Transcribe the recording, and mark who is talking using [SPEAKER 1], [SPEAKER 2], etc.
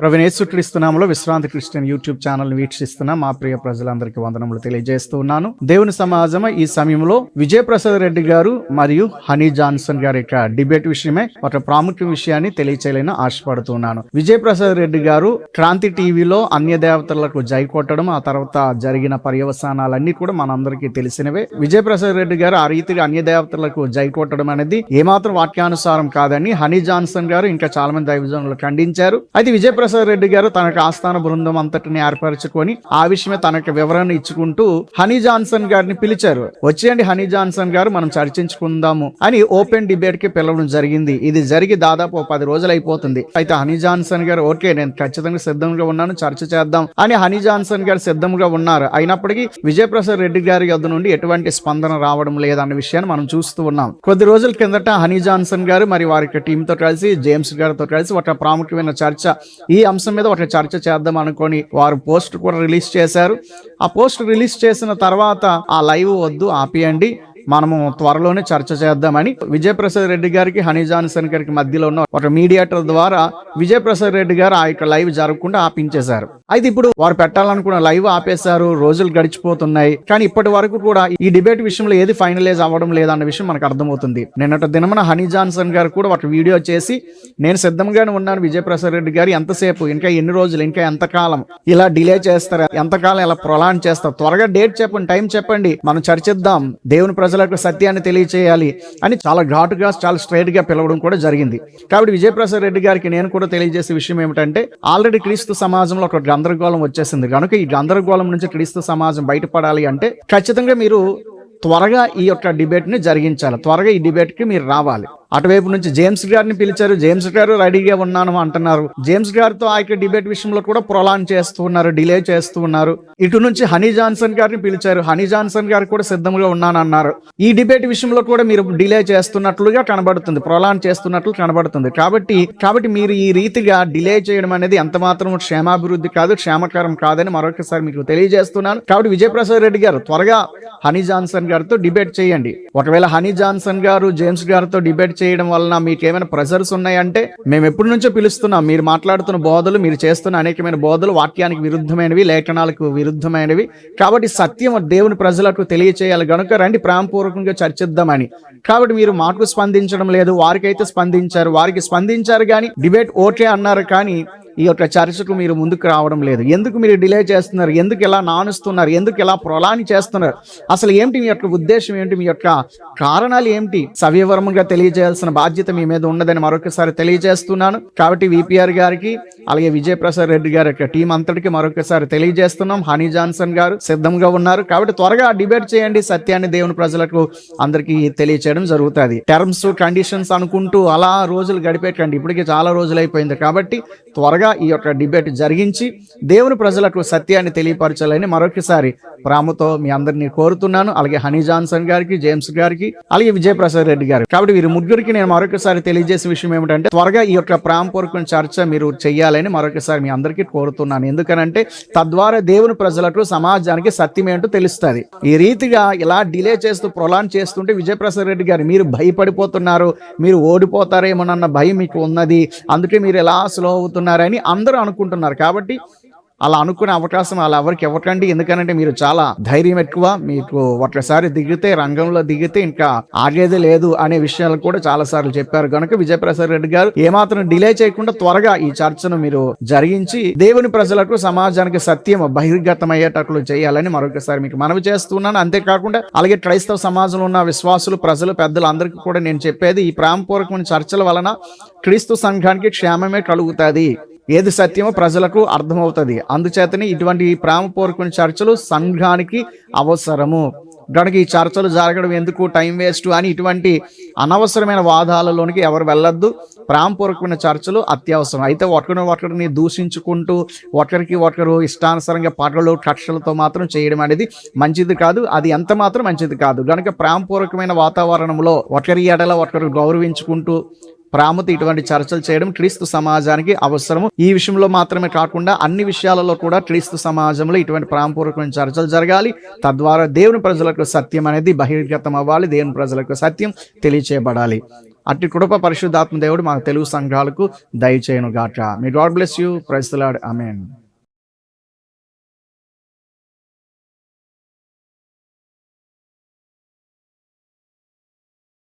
[SPEAKER 1] ప్రవీణేశ్వరిస్తున్నాములో విశ్రాంతి Christian YouTube channel వీక్షిస్తున్న మా ప్రియ ప్రజలందరికీ వందనములు తెలియజేస్తూ ఉన్నాను. దేవుని సమాజం ఈ సమయంలో విజయప్రసాద్ రెడ్డి గారు మరియు హనీ జాన్సన్ గారి యొక్క డిబేట్ విషయమే ఒక ప్రాముఖ్య విషయాన్ని తెలియచేయాలని ఆశపడుతున్నాను విజయప్రసాద్ రెడ్డి గారు క్రాంతి టీవీలో అన్య దేవతలకు జై కొట్టడం ఆ తర్వాత జరిగిన పర్యవసానాలన్నీ కూడా మనందరికీ తెలిసినవే. విజయప్రసాద్ రెడ్డి గారు ఆ రీతిగా అన్య దేవతలకు జై కొట్టడం అనేది ఏమాత్రం వాక్యానుసారం కాదని హనీ జాన్సన్ గారు ఇంకా చాలా మంది దైవజనులు ఖండించారు. అయితే విజయప్రసాద్ రెడ్డి గారు తనకు ఆస్థాన బృందం అంతటిని ఏర్పరచుకొని ఆ విషయమే తనకు వివరణ ఇచ్చుకుంటూ హనీ జాన్సన్ గారిని పిలిచారు. వచ్చేయండి హనీ జాన్సన్ గారు మనం చర్చించుకుందాము అని ఓపెన్ డిబేట్కి పిలవడం జరిగింది. ఇది జరిగి దాదాపు పది రోజులు అయిపోతుంది. అయితే హనీ జాన్సన్ గారు ఓకే నేను ఖచ్చితంగా సిద్ధంగా ఉన్నాను చర్చ చేద్దాం అని హనీ జాన్సన్ గారు సిద్ధంగా ఉన్నారు. అయినప్పటికీ విజయప్రసాద్ రెడ్డి గారి యొద్ద నుండి ఎటువంటి స్పందన రావడం లేదన్న విషయాన్ని మనం చూస్తూ ఉన్నాం. కొద్ది రోజుల కిందట హనీ జాన్సన్ గారు మరి వారి యొక్క టీమ్తో కలిసి జేమ్స్ గారితో కలిసి ఒక ప్రాముఖ్యమైన చర్చ ఈ అంశం మీద ఒక చర్చ చేద్దాం అనుకొని వారు పోస్ట్ కూడా రిలీజ్ చేశారు. ఆ పోస్ట్ రిలీజ్ చేసిన తర్వాత ఆ లైవ్ వద్దు ఆపియండి. మనము త్వరలోనే చర్చ చేద్దామని విజయప్రసాద్ రెడ్డి గారికి హనీ జాన్సన్ గారికి మధ్యలో ఉన్న ఒక మీడియేటర్ ద్వారా విజయప్రసాద్ రెడ్డి గారు ఆ యొక్క లైవ్ జరగకుండా ఆపించేశారు. అయితే ఇప్పుడు వారు పెట్టాలనుకున్న లైవ్ ఆపేశారు రోజులు గడిచిపోతున్నాయి. కానీ ఇప్పటి వరకు కూడా ఈ డిబేట్ విషయంలో ఏది ఫైనలైజ్ అవ్వడం లేదన్న విషయం మనకు అర్థమవుతుంది. నిన్నటి దినమున హనీ జాన్సన్ గారు కూడా ఒక వీడియో చేసి నేను సిద్ధంగానే ఉన్నాను విజయప్రసాద్ రెడ్డి గారు ఎంతసేపు ఇంకా ఎన్ని రోజులు ఇంకా ఎంతకాలం ఇలా డిలే చేస్తారా ఎంతకాలం ఇలా ప్రొలాన్ చేస్తారు త్వరగా డేట్ చెప్పండి టైం చెప్పండి మనం చర్చిద్దాం దేవుని ప్రజలకు సత్యాన్ని తెలియచేయాలి అని చాలా ఘాటుగా చాలా స్ట్రైట్గా పిలవడం కూడా జరిగింది. కాబట్టి విజయప్రసాద్ రెడ్డి గారికి నేను కూడా తెలియజేసే విషయం ఏమిటంటే ఆల్రెడీ క్రీస్తు సమాజంలో ఒక గందరగోళం వచ్చేసింది. కనుక ఈ గందరగోళం నుంచి క్రీస్తు సమాజం బయటపడాలి అంటే ఖచ్చితంగా మీరు త్వరగా ఈ యొక్క డిబేట్ని జరిగించాలి. త్వరగా ఈ డిబేట్కి మీరు రావాలి. అటువైపు నుంచి జేమ్స్ గారిని పిలిచారు. జేమ్స్ గారు రెడీగా ఉన్నాను అంటున్నారు. జేమ్స్ గారితో ఆ యొక్క డిబేట్ విషయంలో కూడా ప్రొలాన్ చేస్తూ ఉన్నారు డిలే చేస్తూ ఉన్నారు. ఇటు నుంచి హనీ జాన్సన్ గారిని పిలిచారు. హనీ జాన్సన్ గారు కూడా సిద్ధంగా ఉన్నానన్నారు. ఈ డిబేట్ విషయంలో కూడా మీరు డిలే చేస్తున్నట్లుగా కనబడుతుంది. ప్రొలాన్ చేస్తున్నట్లు కనబడుతుంది. కాబట్టి కాబట్టి మీరు ఈ రీతిగా డిలే చేయడం అనేది ఎంత మాత్రం క్షేమాభివృద్ధి కాదు క్షేమకరం కాదని మరొకసారి మీకు తెలియజేస్తున్నాను. కాబట్టి విజయప్రసాద్ రెడ్డి గారు త్వరగా హనీ జాన్సన్ గారితో డిబేట్ చేయండి. ఒకవేళ హనీ జాన్సన్ గారు జేమ్స్ గారితో డిబేట్ చేయడం వలన మీకు ఏమైనా ప్రెజర్స్ ఉన్నాయంటే మేము ఎప్పటి నుంచో పిలుస్తున్నాం. మీరు మాట్లాడుతున్న బోధలు మీరు చేస్తున్న అనేకమైన బోధలు వాక్యానికి విరుద్ధమైనవి లేఖనాలకు విరుద్ధమైనవి. కాబట్టి సత్యం దేవుని ప్రజలకు తెలియచేయాలి. గనుక రండి ప్రేమపూర్వకంగా చర్చిద్దామని. కాబట్టి మీరు మాటకు స్పందించడం లేదు వారికైతే స్పందించారు. వారికి స్పందించారు కానీ డిబేట్ ఓకే అన్నారు కానీ ఈ యొక్క చర్చకు మీరు ముందుకు రావడం లేదు. ఎందుకు మీరు డిలే చేస్తున్నారు? ఎందుకు ఇలా నానుస్తున్నారు? ఎందుకు ఇలా ప్రొలాని చేస్తున్నారు? అసలు ఏంటి మీ యొక్క ఉద్దేశం? ఏంటి మీ యొక్క కారణాలు ఏంటి సవివరంగా తెలియజేయాల్సిన బాధ్యత మీ మీద ఉన్నదని మరొకసారి తెలియజేస్తున్నాను. కాబట్టి విపిఆర్ గారికి అలాగే విజయప్రసాద్ రెడ్డి గారి యొక్క టీం అంతటికి మరొకసారి తెలియజేస్తున్నాం. హనీ జాన్సన్ గారు సిద్ధంగా ఉన్నారు. కాబట్టి త్వరగా డిబేట్ చేయండి. సత్యాన్ని దేవుని ప్రజలకు అందరికీ తెలియచేయడం జరుగుతుంది. టర్మ్స్ కండిషన్స్ అనుకుంటూ అలా రోజులు గడిపేటండి ఇప్పటికే చాలా రోజులు అయిపోయింది. కాబట్టి త్వరగా ఈ యొక్క డిబేట్ జరిగించి దేవుని ప్రజలకు సత్యాన్ని తెలియపరచాలని మరొకసారి ప్రాముతో మీ అందరినీ కోరుతున్నాను. అలాగే హనీ జాన్సన్ గారికి జేమ్స్ గారికి అలాగే విజయప్రసాద్ రెడ్డి గారు కాబట్టి వీరి ముగ్గురికి నేను మరొకసారి తెలియజేసే విషయం ఏమిటంటే త్వరగా ఈ యొక్క ప్రేమపూర్వకమైన చర్చ మీరు చేయాలని మరొకసారి మీ అందరికీ కోరుతున్నాను. ఎందుకనంటే తద్వారా దేవుని ప్రజలకు సమాజానికి సత్యం ఏంటో తెలుస్తుంది. ఈ రీతిగా ఇలా డిలే చేస్తూ ప్రొలాన్ చేస్తుంటే విజయప్రసాద్ రెడ్డి గారు మీరు భయపడిపోతున్నారు మీరు ఓడిపోతారేమోనన్న భయం మీకు ఉన్నది. అందుకే మీరు ఎలా స్లో అవుతున్నారని అందరూ అనుకుంటున్నారు. కాబట్టి అలా అనుకునే అవకాశం అలా ఎవరికి ఇవ్వకండి. ఎందుకంటే మీరు చాలా ధైర్యం ఎక్కువ. మీకు ఒకసారి దిగితే రంగంలో దిగితే ఇంకా ఆగేది లేదు అనే విషయాలు కూడా చాలా సార్లు చెప్పారు. కనుక విజయప్రసాద్ రెడ్డి గారు ఏమాత్రం డిలే చేయకుండా త్వరగా ఈ చర్చను మీరు జరిగించి దేవుని ప్రజలకు సమాజానికి సత్యం బహిర్గతమయ్యేటట్లు చేయాలని మరొకసారి మీకు మనవి చేస్తున్నాను. అంతేకాకుండా అలాగే క్రైస్తవ సమాజంలో ఉన్న విశ్వాసులు ప్రజలు పెద్దలు అందరికీ కూడా నేను చెప్పేది ఈ ప్రాంపూర్వకమైన చర్చల వలన క్రీస్తు సంఘానికి క్షేమమే కలుగుతుంది. ఏది సత్యమో ప్రజలకు అర్థమవుతుంది. అందుచేతనే ఇటువంటి ప్రేమపూర్వకమైన చర్చలు సంఘానికి అవసరము. కనుక ఈ చర్చలు జరగడం ఎందుకు టైం వేస్ట్ అని ఇటువంటి అనవసరమైన వాదాలలోనికి ఎవరు వెళ్ళొద్దు. ప్రేమపూర్వకమైన చర్చలు అత్యవసరం. అయితే ఒకరిని ఒకరిని దూషించుకుంటూ ఒకరికి ఒకరు ఇష్టానుసరంగా పగలు కక్షలతో మాత్రం చేయడం అనేది మంచిది కాదు. అది ఎంత మాత్రం మంచిది కాదు. కనుక ప్రేమపూర్వకమైన వాతావరణంలో ఒకరి ఎడల ఒకరు గౌరవించుకుంటూ ప్రేమతో ఇటువంటి చర్చలు చేయడం క్రీస్తు సమాజానికి అవసరము. ఈ విషయంలో మాత్రమే కాకుండా అన్ని విషయాలలో కూడా క్రీస్తు సమాజంలో ఇటువంటి ప్రాంపూర్వకమైన చర్చలు జరగాలి. తద్వారా దేవుని ప్రజలకు సత్యం అనేది బహిర్గతం అవ్వాలి. దేవుని ప్రజలకు సత్యం తెలియచేయబడాలి. అట్టి కృప పరిశుద్ధాత్మ దేవుడు మా తెలుగు సంఘాలకు దయచేయను గాక మీ God bless you praise amen amen